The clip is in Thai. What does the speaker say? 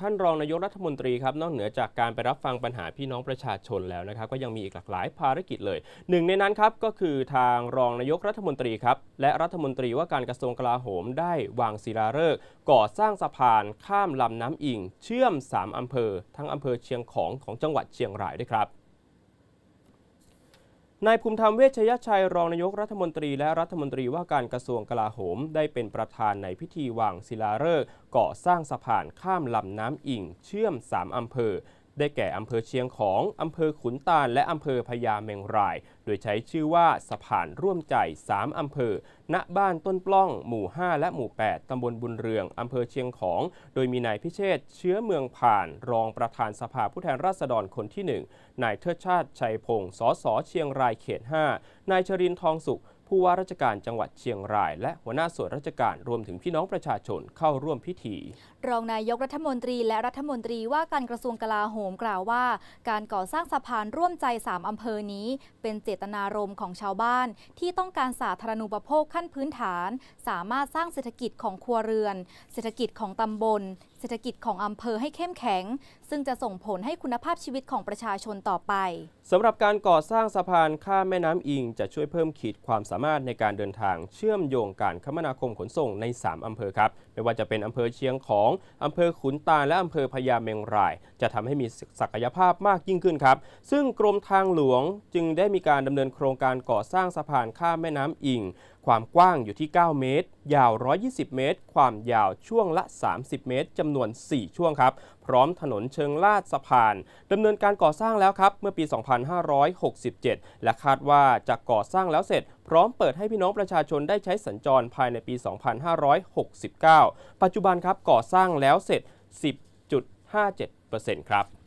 ท่านรองนายกรัฐมนตรีครับนอกเหนือจากการไปรับฟังปัญหาพี่น้องประชาชนแล้วนะครับ ก็ยังมีอีกหลากหลายภารกิจเลยหนึ่งในนั้นครับก็คือทางรองนายกรัฐมนตรีครับและรัฐมนตรีว่าการกระทรวงกลาโหมได้วางศิลาฤกษ์ก่อสร้างสะพานข้ามลำน้ำอิง เชื่อม 3 อำเภอ ทั้งอำเภอเชียงของของจังหวัดเชียงรายด้วยครับ นายภูมิธรรมเวชยชัยรองนายกรัฐมนตรีและรัฐมนตรีว่าการกระทรวงกลาโหม ได้เป็นประธานในพิธีวางศิลาฤกษ์ก่อสร้างสะพานข้ามลำน้ำอิง เชื่อม 3 อำเภอ ได้แก่อำเภอเชียงของ อำเภอขุนตาล และอำเภอพญาเมงราย โดยใช้ชื่อว่าสะพานร่วมใจ 3 อำเภอ ณ บ้านต้นปล้อง หมู่ 5 และหมู่ 8 ตำบลบุญเรือง อำเภอเชียงของ โดยมีนายพิเชษเชื้อเมืองผ่าน รองประธานสภาผู้แทนราษฎรคนที่ 1 นายเทิดชาติชัยพงศ์ สส เชียงรายเขต 5 นายชรินทร์ทองสุข ผู้ว่าราชการจังหวัดเชียงราย และหัวหน้าส่วนราชการรวมถึงพี่น้องประชาชนเข้าร่วมพิธี รองนายกรัฐมนตรีและรัฐมนตรีว่าการกระทรวงกลาโหมกล่าวว่า การก่อสร้างสะพานร่วมใจ 3 อำเภอนี้ เป็นเจตนารมณ์ของชาวบ้าน ที่ต้องการสาธารณูปโภคขั้นพื้นฐาน สามารถสร้างเศรษฐกิจของครัวเรือน เศรษฐกิจของตำบล เศรษฐกิจของอำเภอให้เข้มแข็ง ซึ่งจะส่งผลให้คุณภาพชีวิตของประชาชนต่อไปสำหรับการก่อสร้างสะพานข้ามแม่น้ำอิง จะช่วยเพิ่มขีดความสามารถในการเดินทางเชื่อมโยงการคมนาคมขนส่งใน 3 อำเภอครับ ไม่ว่าจะเป็นอำเภอเชียงของ อำเภอขุนตาลและอำเภอพญาเมงราย จะทำให้มีศักยภาพมากยิ่งขึ้นครับ ซึ่งกรมทางหลวงจึงได้มีการดำเนินโครงการก่อสร้างสะพานข้ามแม่น้ำอิง ความกว้างอยู่ที่ 9 เมตร ยาว 120 เมตร ความยาวช่วงละ 30 เมตรจำนวน 4 ช่วงครับ พร้อมถนนเชิงลาดสะพานดำเนินการก่อสร้างแล้วครับ เมื่อปี 2567 และคาดว่าจะก่อสร้างแล้วเสร็จ พร้อมเปิดให้พี่น้องประชาชนได้ใช้สัญจรภายในปี 2569 ปัจจุบันครับก่อสร้างแล้วเสร็จ 10.57%ครับ